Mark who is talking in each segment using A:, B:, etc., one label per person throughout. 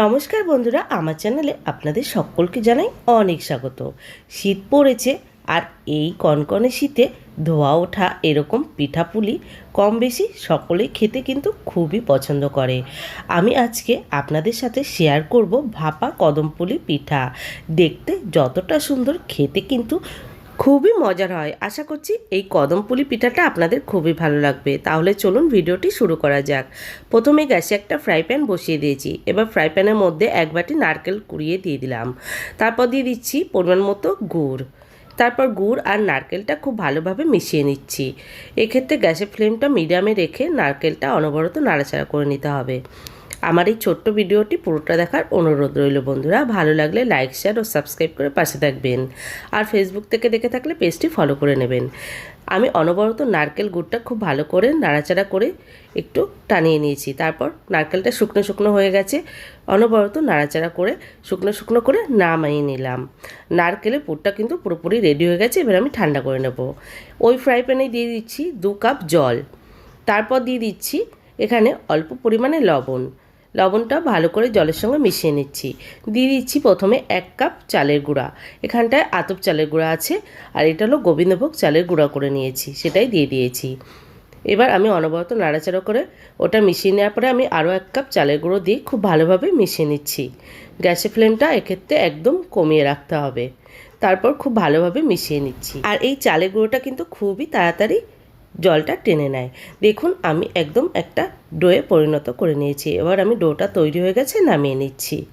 A: নমস্কার বন্ধুরা, আমার চ্যানেলে আপনাদের সকলকে জানাই অনেক স্বাগত। শীত পড়েছে আর এই কনকনে শীতে ধোয়া ওঠা এরকম পিঠাপুলি কম বেশি সকলেই খেতে কিন্তু খুবই পছন্দ করে। আমি আজকে আপনাদের সাথে শেয়ার করব ভাপা কদমপুলি পিঠা। দেখতে যতটা সুন্দর খেতে কিন্তু খুবই মজার হয়। আশা করছি এই কদমপুলি পিঠাটা আপনাদের খুবই ভালো লাগবে। তাহলে চলুন ভিডিওটি শুরু করা যাক। প্রথমে গ্যাসে একটা ফ্রাই প্যান বসিয়ে দিয়েছি। এবার ফ্রাই প্যানের মধ্যে এক বাটি নারকেল কুড়িয়ে দিয়ে দিলাম। তারপর দিয়ে দিচ্ছি পরিমাণ মতো গুড়। তারপর গুড় আর নারকেলটা খুব ভালোভাবে মিশিয়ে নিচ্ছি। এক্ষেত্রে গ্যাসের ফ্লেমটা মিডিয়ামে রেখে নারকেলটা অনবরত নাড়াচাড়া করে নিতে হবে। আমার এই ছোট্ট ভিডিওটি পুরোটা দেখার অনুরোধ রইল বন্ধুরা। ভালো লাগলে লাইক শেয়ার ও সাবস্ক্রাইব করে পাশে থাকবেন। আর ফেসবুক থেকে দেখে থাকলে পেজটি ফলো করে নেবেন। আমি অনবরত নারকেল গুড়টা খুব ভালো করে নাড়াচাড়া করে একটু টানিয়ে নিয়েছি। তারপর নারকেলটা শুকনো শুকনো হয়ে গেছে। অনবরত নাড়াচাড়া করে শুকনো শুকনো করে নামিয়ে নিলাম। নারকেলের পুরটা কিন্তু পুরোপুরি রেডি হয়ে গেছে। এবার আমি ঠান্ডা করে নেব। ওই ফ্রাই প্যানে দিয়ে দিচ্ছি দু কাপ জল। তারপর দিয়ে দিচ্ছি এখানে অল্প পরিমাণে লবণ। লবণটা ভালো করে জলের সঙ্গে মিশিয়ে নিচ্ছি। দিয়ে দিচ্ছি প্রথমে এক কাপ চালের গুঁড়া। এখানটায় আতপ চালের গুঁড়া আছে আর এটা হলো গোবিন্দভোগ চালের গুঁড়া করে নিয়েছি, সেটাই দিয়ে দিয়েছি। এবার আমি অনবরত নাড়াচাড়া করে ওটা মিশিয়ে নেওয়ার পরে আমি আরও এক কাপ চালের গুঁড়ো দিয়ে খুব ভালোভাবে মিশিয়ে নিচ্ছি। গ্যাসের ফ্লেমটা এক্ষেত্রে একদম কমিয়ে রাখতে হবে। তারপর খুব ভালোভাবে মিশিয়ে নিচ্ছি। আর এই চালের গুঁড়োটা কিন্তু খুবই তাড়াতাড়ি জলটা টেনে নেয়। দেখুন, আমি একদম একটা ডোয়ে পরিণত করে নিয়েছি। এবার আমি ডোটা তৈরি হয়ে গেছে, নামিয়ে নিচ্ছি।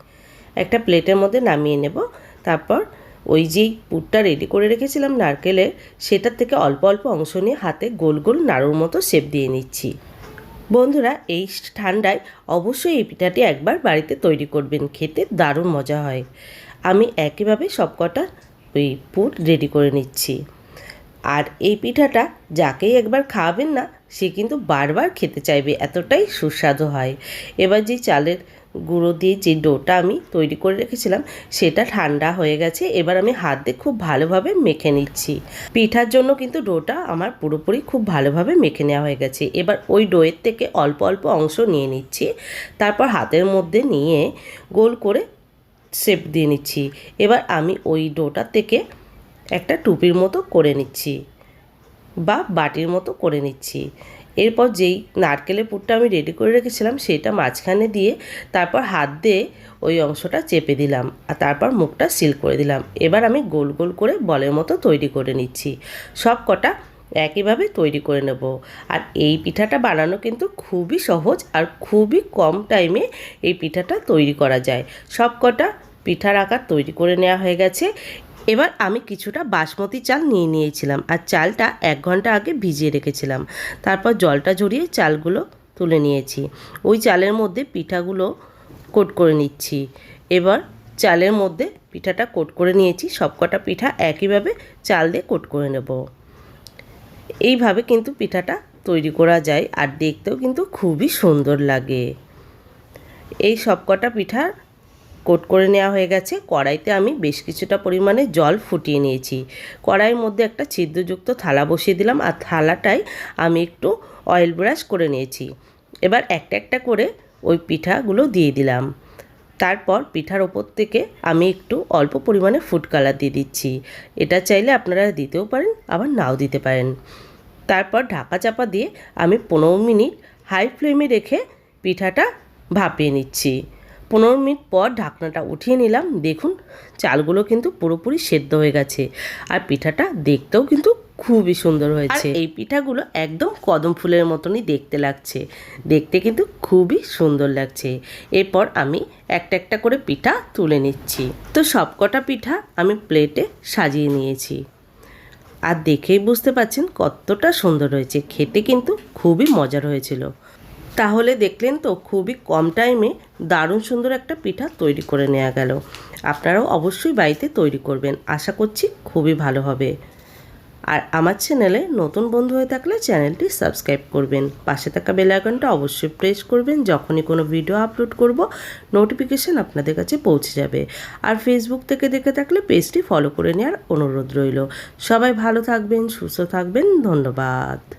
A: একটা প্লেটের মধ্যে নামিয়ে নেব। তারপর ওই যেই পুরটা রেডি করে রেখেছিলাম নারকেলে, সেটার থেকে অল্প অল্প অংশ নিয়ে হাতে গোল গোল নাড়ুর মতো শেপ দিয়ে নিচ্ছি। বন্ধুরা, এই ঠান্ডায় অবশ্যই এই পিঠাটি একবার বাড়িতে তৈরি করবেন। খেতে দারুণ মজা হয়। আমি একইভাবে সবকটা ওই পুর রেডি করে নিচ্ছি। আর এই পিঠাটা যাকেই একবার খাওয়াবেন না, সে কিন্তু বারবার খেতে চাইবে, এতটাই সুস্বাদু হয়। এবার যে চালের গুঁড়ো দিয়ে যে ডোটা আমি তৈরি করে রেখেছিলাম, সেটা ঠান্ডা হয়ে গেছে, এবার আমি হাত দিয়ে খুব ভালোভাবে মেখে নিচ্ছি। পিঠার জন্য কিন্তু ডোটা আমার পুরোপুরি খুব ভালোভাবে মেখে নেওয়া হয়ে গেছে। এবার ওই ডোয়ের থেকে অল্প অল্প অংশ নিয়ে নিচ্ছি, তারপর হাতের মধ্যে নিয়ে গোল করে শেপ দিয়ে নিচ্ছি। এবার আমি ওই ডোটা থেকে একটা টুপির মতো করে নিচ্ছি বা বাটির মতো করে নিচ্ছি। এরপর যেই নারকেলের পুরটা আমি রেডি করে রেখেছিলাম, সেটা মাঝখানে দিয়ে তারপর হাত দিয়ে ওই অংশটা চেপে দিলাম আর তারপর মুখটা সিল করে দিলাম। এবার আমি গোল গোল করে বলের মতো তৈরি করে নিচ্ছি। সব কটা একইভাবে তৈরি করে নেব। আর এই পিঠাটা বানানো কিন্তু খুবই সহজ আর খুবই কম টাইমে এই পিঠাটা তৈরি করা যায়। সব কটা পিঠার আকার তৈরি করে নেওয়া হয়ে গেছে। এবার আমি কিছুটা বাসমতি চাল নিয়ে নিয়েছিলাম আর চালটা এক ঘণ্টা আগে ভিজিয়ে রেখেছিলাম। তারপর জলটা ঝরিয়ে চালগুলো তুলে নিয়েছি। ওই চালের মধ্যে পিঠাগুলো কোট করে নিচ্ছি। এবার চালের মধ্যে পিঠাটা কোট করে নিয়েছি। সবকটা পিঠা একইভাবে চাল দিয়ে কোট করে নেব। এইভাবে কিন্তু পিঠাটা তৈরি করা যায় আর দেখতেও কিন্তু খুবই সুন্দর লাগে। এই সবকটা পিঠার কোট করে নেওয়া হয়ে গেছে। কড়াইতে আমি বেশ কিছুটা পরিমাণে জল ফুটিয়ে নিয়েছি। কড়াইয়ের মধ্যে একটা ছিদ্রযুক্ত থালা বসিয়ে দিলাম আর থালাটায় আমি একটু অয়েল ব্রাশ করে নিয়েছি। এবার একটা একটা করে ওই পিঠাগুলো দিয়ে দিলাম। তারপর পিঠার ওপর থেকে আমি একটু অল্প পরিমাণে ফুড কালার দিয়ে দিচ্ছি। এটা চাইলে আপনারা দিতেও পারেন, আবার নাও দিতে পারেন। তারপর ঢাকা চাপা দিয়ে আমি পনেরো মিনিট হাই ফ্লেমে রেখে পিঠাটা ভাপিয়ে নিচ্ছি। পনেরো মিনিট পর ঢাকনাটা উঠিয়ে নিলাম। দেখুন, চালগুলো কিন্তু পুরোপুরি সেদ্ধ হয়ে গেছে। আর পিঠাটা দেখতেও কিন্তু খুবই সুন্দর হয়েছে। এই পিঠাগুলো একদম কদম ফুলের মতনই দেখতে লাগছে। দেখতে কিন্তু খুবই সুন্দর লাগছে। এরপর আমি একটা একটা করে পিঠা তুলে নিচ্ছি। তো সবকটা পিঠা আমি প্লেটে সাজিয়ে নিয়েছি। আর দেখেই বুঝতে পাচ্ছেন কতটা সুন্দর হয়েছে। খেতে কিন্তু খুবই মজার হয়েছিল। তাহলে দেখলেন তো খুবই কম টাইমে দারুণ সুন্দর একটা পিঠা তৈরি করে নেওয়া গেল। আপনারাও অবশ্যই বাড়িতে তৈরি করবেন। আশা করছি খুবই ভালো হবে। আর আমার চ্যানেলে নতুন বন্ধু হয়ে থাকলে চ্যানেলটি সাবস্ক্রাইব করবেন। পাশে থাকা বেল আইকনটা অবশ্যই প্রেস করবেন। যখনই কোনো ভিডিও আপলোড করব নোটিফিকেশান আপনাদের কাছে পৌঁছে যাবে। আর ফেসবুক থেকে দেখে থাকলে পেজটি ফলো করে নেওয়ার অনুরোধ রইল। সবাই ভালো থাকবেন, সুস্থ থাকবেন। ধন্যবাদ।